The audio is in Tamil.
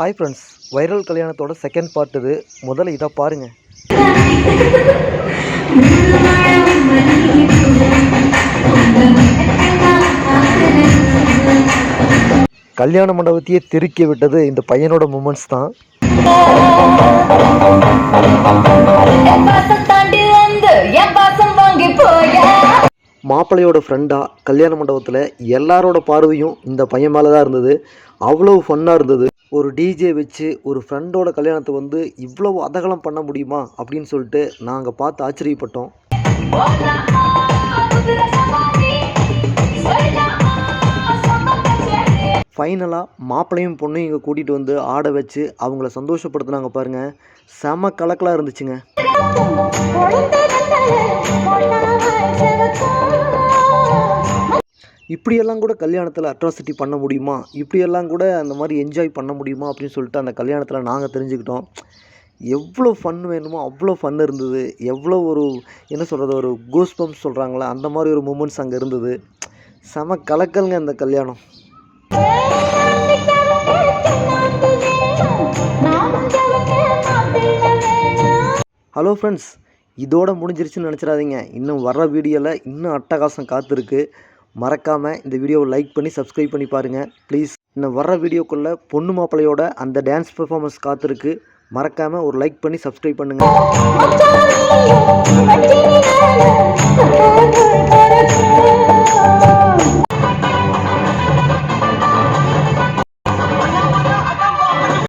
ஹாய் ஃப்ரெண்ட்ஸ் வைரல் கல்யாணத்தோட செகண்ட் பார்ட் இது. முதல்ல இதை பாருங்கள் கல்யாண மண்டபத்தையே திருக்கி விட்டது இந்த பையனோட மூமெண்ட்ஸ் தான். மாப்பிள்ளையோட ஃப்ரெண்டாக கல்யாண மண்டபத்தில் எல்லாரோட பார்வையும் இந்த பையன் மேலே தான் இருந்தது. அவ்வளோ ஃபன்னாக இருந்தது. ஒரு டிஜே வச்சு ஒரு ஃப்ரெண்டோட கல்யாணத்தை வந்து இவ்வளவு அதகலம் பண்ண முடியுமா அப்படின்னு சொல்லிட்டு நாங்கள் பார்த்து ஆச்சரியப்பட்டோம். ஃபைனலாக மாப்பிள்ளையும் பொண்ணையும் இங்கே கூட்டிகிட்டு வந்து ஆட வச்சு அவங்கள சந்தோஷப்படுத்தினாங்க பாருங்கள் செம கலக்கலாக இருந்துச்சுங்க. இப்படியெல்லாம் கூட கல்யாணத்தில் அட்ராசிட்டி பண்ண முடியுமா? இப்படியெல்லாம் கூட அந்த மாதிரி என்ஜாய் பண்ண முடியுமா? அப்படின்னு சொல்லிட்டு அந்த கல்யாணத்தில் நாங்கள் தெரிஞ்சுக்கிட்டோம். எவ்வளோ ஃபன் வேணுமோ அவ்வளோ ஃபன் இருந்தது. எவ்வளோ ஒரு என்ன சொல்கிறது ஒரு கோஸ் பம்ப் சொல்கிறாங்களே அந்த மாதிரி ஒரு மூமெண்ட்ஸ் அங்கே இருந்தது. செம கலக்கலுங்க அந்த கல்யாணம். ஹலோ ஃப்ரெண்ட்ஸ் இதோட முடிஞ்சிருச்சுன்னு நினச்சிடாதீங்க. இன்னும் வர்ற வீடியோவில் இன்னும் அட்டகாசம் காத்திருக்கு. மறக்காமல் இந்த வீடியோவை லைக் பண்ணி சப்ஸ்கிரைப் பண்ணி பாருங்கள் ப்ளீஸ் இன்னும் வர்ற வீடியோக்குள்ளே பொண்ணு மாப்பிள்ளையோட அந்த டான்ஸ் பெர்ஃபார்மன்ஸ் காத்திருக்கு. மறக்காமல் ஒரு லைக் பண்ணி சப்ஸ்கிரைப் பண்ணுங்கள்